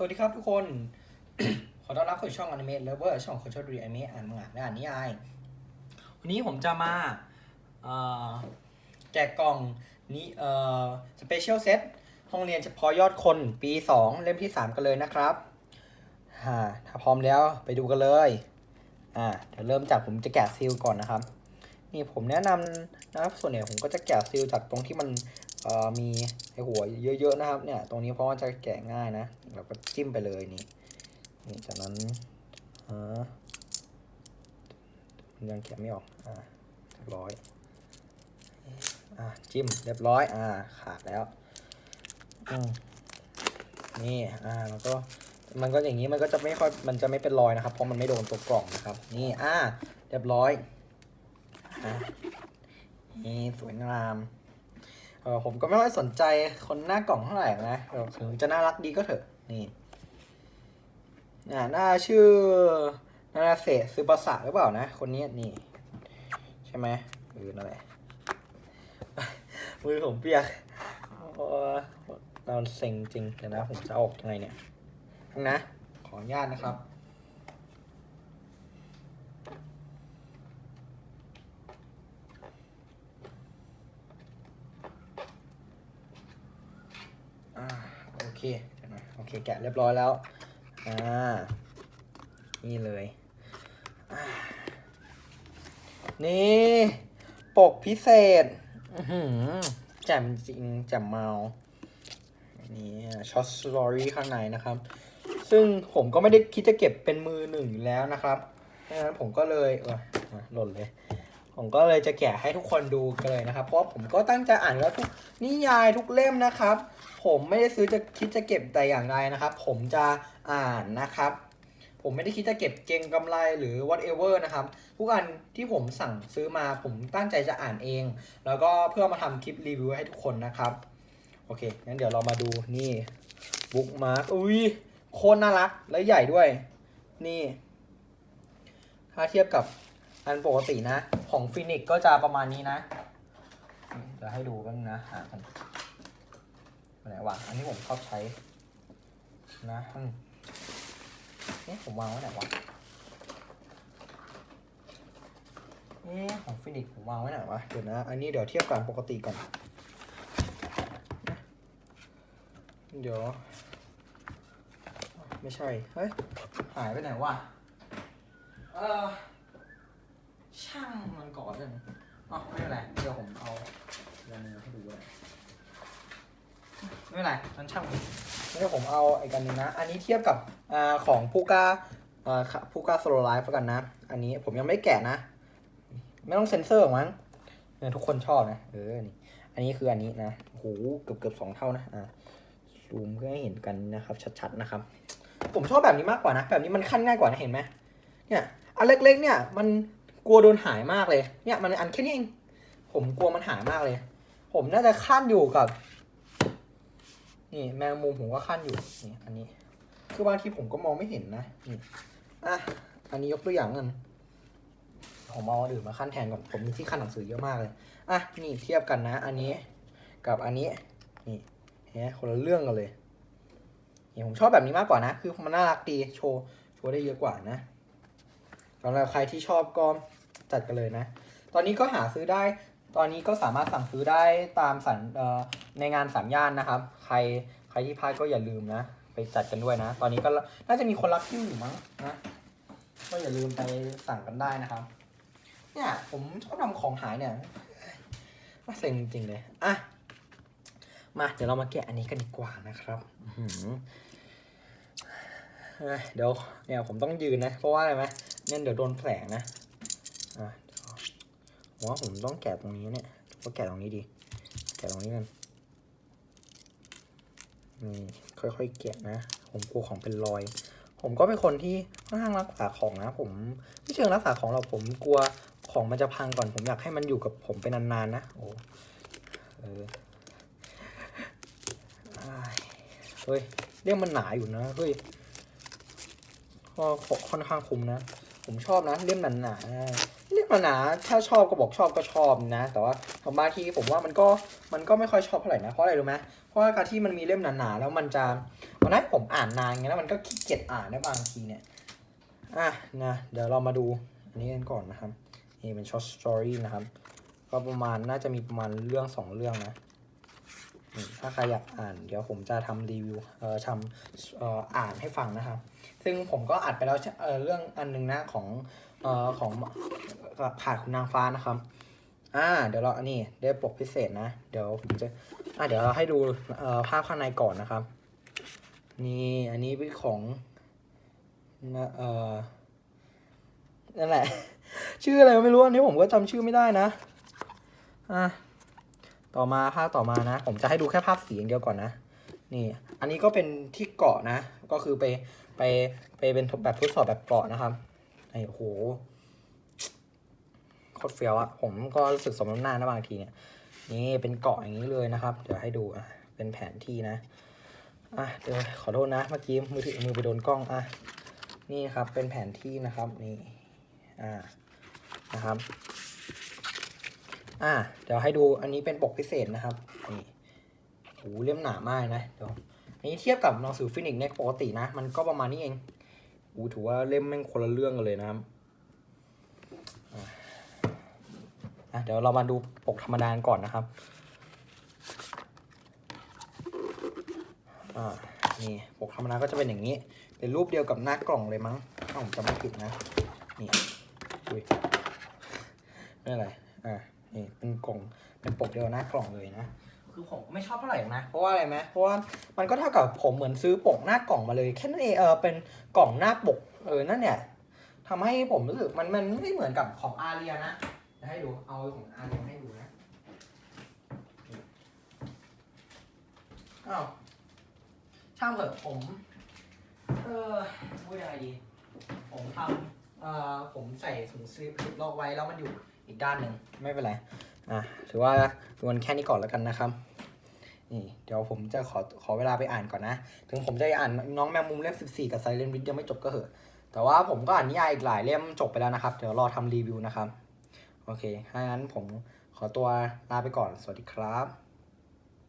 สวัสดีครับทุกคน ขอต้อนรับเข้าช่องอนิเมะเลเวอร์ช่องคนชอบดูอนิเมะอ่านมังงะและอ่านนิยาย วันนี้ผมจะมาเอ่อแกกล่องนี้เอ่อสเปเชียลเซตห้องเรียนเฉพาะยอดคนปี 2 เล่มที่ 3 กันเลยนะครับอ่าถ้าพร้อมแล้วไปดูกันเลย อ่าเดี๋ยวเริ่มจากผมจะแกะซีลก่อนนะครับ นี่ผมแนะนำนะครับส่วนใหญ่ผมก็จะแกะซีลจากตรงที่มัน มีไอหัวเยอะๆนะครับเนี่ยตรงนี้เพราะว่าจะแกะง่ายนะเราก็จิ้มไปเลยนี่นี่จากนั้นอ่ามันยังแกะไม่ออกอ่าเรียบร้อยอ่าจิ้มเรียบร้อยอ่าขาดแล้วอืมนี่อ่าแล้วก็มันก็อย่างนี้มันก็จะไม่ค่อยมันจะไม่เป็นรอยนะครับ เพราะมันไม่โดนตัวกล่องนะครับ นี่อ่าเรียบร้อยอ่านี่สวยงาม เออผมก็ไม่ค่อยสนใจคนหน้ากล่องเท่าไหร่นะถึงจะน่ารักดีก็เถอะ นี่อ่าหน้าชื่อนานาเซซึบาสะหรือเปล่านะ คนนี้นี่ ใช่ไหมเออนั่นแหละมือผมเปียกโอ้เราเซ็งจริงเดี๋ยวนะ ผมจะออกยังไงเนี่ยนะ ขออนุญาตนะครับ อ่าโอ เคเคโอเคแกะเรียบร้อยแล้วอ่านี่เลย นี่ปกพิเศษแจ่มจริงแจ่มเมานี่ช็อตสตอรี่ข้างในนะครับ ซึ่งผมก็ไม่ได้คิดจะเก็บเป็นมือหนึ่งอยู่แล้วนะครับดังนั้นผมก็เลยเออหล่นเลย ผมก็เลยจะแกะให้ทุกคนดูกันเลยนะครับ เพราะผมก็ตั้งใจอ่านแล้วทุกนิยายทุกเล่มนะครับ ผมไม่ได้ซื้อจะคิดจะเก็บแต่อย่างใดนะครับ ผมจะอ่านนะครับ ผมไม่ได้คิดจะเก็บเก็งกำไรหรือ whatever นะครับ ทุกอันที่ผมสั่งซื้อมาผมตั้งใจจะอ่านเอง แล้วก็เพื่อมาทำคลิปรีวิวให้ทุกคนนะครับ โอเค งั้นเดี๋ยวเรามาดูนี่บุ๊กมาร์กอุ้ยโคตรน่ารักและใหญ่ด้วย นี่ ถ้าเทียบกับ อันปกตินะ ของฟินิกก็จะประมาณนี้นะเดี๋ยวให้ดูกันนะหากันไปไหนวะอันนี้ผมชอบใช้ นะอืมนี่ผมวางไว้ไหนวะเอ๊ะของฟินิกผมวางไว้ไหนวะเดี๋ยวนะ อันนี้เดี๋ยวเทียบกับปกติก่อน เดี๋ยว ไม่ใช่ เฮ้ย หายไปไหนวะ เออ ช่างมันก่อนเลยอ๋อไม่เป็นไรเดี๋ยวผมเอาเรื่องนี้ให้ดูเลยไม่เป็นไรมันช่างเดี๋ยวผมเอาไอ้กันนี้นะ อันนี้เทียบกับอ่าของผู้กล้าอ่าผู้กล้าโซโลไลฟ์กันนะ อันนี้ผมยังไม่แกะนะ ไม่ต้องเซ็นเซอร์หรอกมั้งเนี่ยทุกคนชอบนะเออนี่อันนี้คืออันนี้นะโหเกือบเกือบสองเท่านะอ่าซูมเพื่อให้เห็นกันนะครับ ชัดๆนะครับ ผมชอบแบบนี้มากกว่านะ แบบนี้มันขั้นง่ายกว่านะเห็นไหมเนี่ยอันเล็กๆเนี่ยมัน กลัวโดนหายมากเลย เนี่ยมันอันแค่นี้เอง ผมกลัวมันหายมากเลย ผมน่าจะขั้นอยู่กับ นี่แมงมุมผมก็ขั้นอยู่ นี่อันนี้ คือบางทีผมก็มองไม่เห็นนะ นี่ อะ อันนี้ยกตัวอย่างกัน ผมเอาอื่นมาขั้นแทนก่อน ผมมีที่ขั้นหนังสือเยอะมากเลย อะ นี่เทียบกันนะ อันนี้ กับอันนี้ นี่เห็นคนละเรื่องกันเลยเนี่ยผมชอบแบบนี้มากกว่านะ คือมันน่ารักดี โชว์ โชว์ได้เยอะกว่านะสำหรับใครที่ชอบก็ จัดกันเลยนะ ตอนนี้ก็หาซื้อได้ ตอนนี้ก็สามารถสั่งซื้อได้ตามสันเอ่อในงานสามย่านนะครับ ใครใครที่พลาดก็อย่าลืมนะ ไปจัดกันด้วยนะ ตอนนี้ก็น่าจะมีคนรับคิวอยู่มั้งนะก็อย่าลืมไปสั่งกันได้นะครับ เนี่ยผมชอบทำของหายเนี่ยว่าเซ็งจริงเลยอะมาเดี๋ยวเรามาแกะอันนี้กันดีกว่านะครับเอ้ยเดี๋ยวเนี่ยผมต้องยืนนะ เพราะว่าอะไรไหมเนี่ยเดี๋ยวโดนแผลนะ อะผมว่าผมต้องแกะตรงนี้เนี่ยก็แกะตรงนี้ดี แกะตรงนี้กัน นี่ ค่อยๆแกะนะ ผมกลัวของเป็นรอย ผมก็เป็นคนที่ค่อนข้างรักษาของนะ ผมไม่เชิงรักษาของหรอกผมกลัวของมันจะพังก่อน ผมอยากให้มันอยู่กับผมไปนานๆนะ โอ้เอออ้ยเฮ้ยเรื่องมันหนาอยู่นะ เฮ้ย ก็ค่อนข้างคุ้มนะ ผมชอบนะเล่มหนาๆ นะเล่มหนาถ้าชอบก็บอกชอบก็ชอบนะ แต่ว่าบางทีผมว่ามันก็มันก็ไม่ค่อยชอบเท่าไหร่นะเพราะอะไรรู้ไหมเพราะว่าการที่มันมีเล่มหนาๆแล้วมันจะมันให้นผมอ่านนานไงแล้วมันก็ขี้เกียจอ่านได้บางทีเนี่ยอะนะเดี๋ยวเรามาดูอันนี้กันก่อนนะครับนี่เป็นช็อตสตอรี่นะครับก็ประมาณน่าจะมีประมาณเรื่องสองเรื่องนะถ้าใครอยากอ่านเดี๋ยวผมจะทำรีวิวเอ่อทำเอ่ออ่านให้ฟังนะครับ ซึ่งผมก็อัดไปแล้วเอ่อเรื่องอันหนึงนะของเอ่อของ ขาดคุณนางฟ้านะครับ อ่า เดี๋ยวเราอันนี้ได้ปกพิเศษนะ เดี๋ยวผมจะ อ่าเดี๋ยวเราให้ดูเอ่อภาพข้างในก่อนนะครับ นี่อันนี้เป็นของนะเอ่อนั่นแหละ ชื่ออะไรไม่รู้อันนี้ผมก็จำชื่อไม่ได้นะ อะต่อมาภาพต่อมานะ ผมจะให้ดูแค่ภาพสีอย่างเดียวก่อนนะ นี่ อันนี้ก็เป็นที่เกาะนะ ก็คือไปไปไปเป็นแบบทดสอบแบบเกาะนะครับไอ้โห โคตรเฟี้ยวอะผมก็รู้สึกสมน้ำหน้านะบางทีเนี่ย นี่เป็นเกาะอย่างนี้เลยนะครับ เดี๋ยวให้ดูอะเป็นแผนที่นะอะเดี๋ยวขอโทษนะเมื่อกี้มือถือมือไปโดนกล้องอะนี่ครับเป็นแผนที่นะครับนี่อ่านะครับอ่าเดี๋ยวให้ดูอันนี้เป็นปกพิเศษนะครับนี่โหเล่มหนามากนะเดี๋ยวอันนี้เทียบกับหนังสือฟินิกส์เนี่ยปกตินะ มันก็ประมาณนี้เองโอ้ถือว่าเล่มแม่งคนละเรื่องกันเลยนะครับ อะอะ เดี๋ยวเรามาดูปกธรรมดาก่อนนะครับอ่านี่ปกธรรมดาก็จะเป็นอย่างนี้ เป็นรูปเดียวกับหน้ากล่องเลยมั้งถ้าผมจำไม่ผิดนะ นี่อุ้ยไม่เป็นไรอ่านี่เป็นกล่องเป็นปกเดียวหน้ากล่องเลยนะคือผมไม่ชอบเท่าไหร่นะ เพราะว่าอะไรไหมเพราะว่ามันก็เท่ากับผมเหมือนซื้อปกหน้ากล่องมาเลยแค่นั้นเองเออเป็นกล่องหน้าปกเออนั่นเนี่ยทำให้ผมรู้สึกมันมันไม่เหมือนกับของอาเรียนะ จะให้ดูเอาของอาเรียให้ดูนะอ้าวช่างเถอะผม เออพูดยังไงดี ผมทำเอ่อผมใส่ถุงซิปลอกไว้แล้วมันอยู่อีกด้านหนึ่งไม่เป็นไร อะถือว่าดวนแค่นี้ก่อนแล้วกันนะครับนี่เดี๋ยวผมจะขอขอเวลาไปอ่านก่อนนะ ถึงผมจะอ่านน้องแมงมุมเล่ม 14 กับไซเลนวิดยังไม่จบก็เหอะ แต่ว่าผมก็อ่านนิยายอีกหลายเล่มจบไปแล้วนะครับ เดี๋ยวรอทำรีวิวนะครับ โอเคถ้างั้นผมขอตัวลาไปก่อน สวัสดีครับ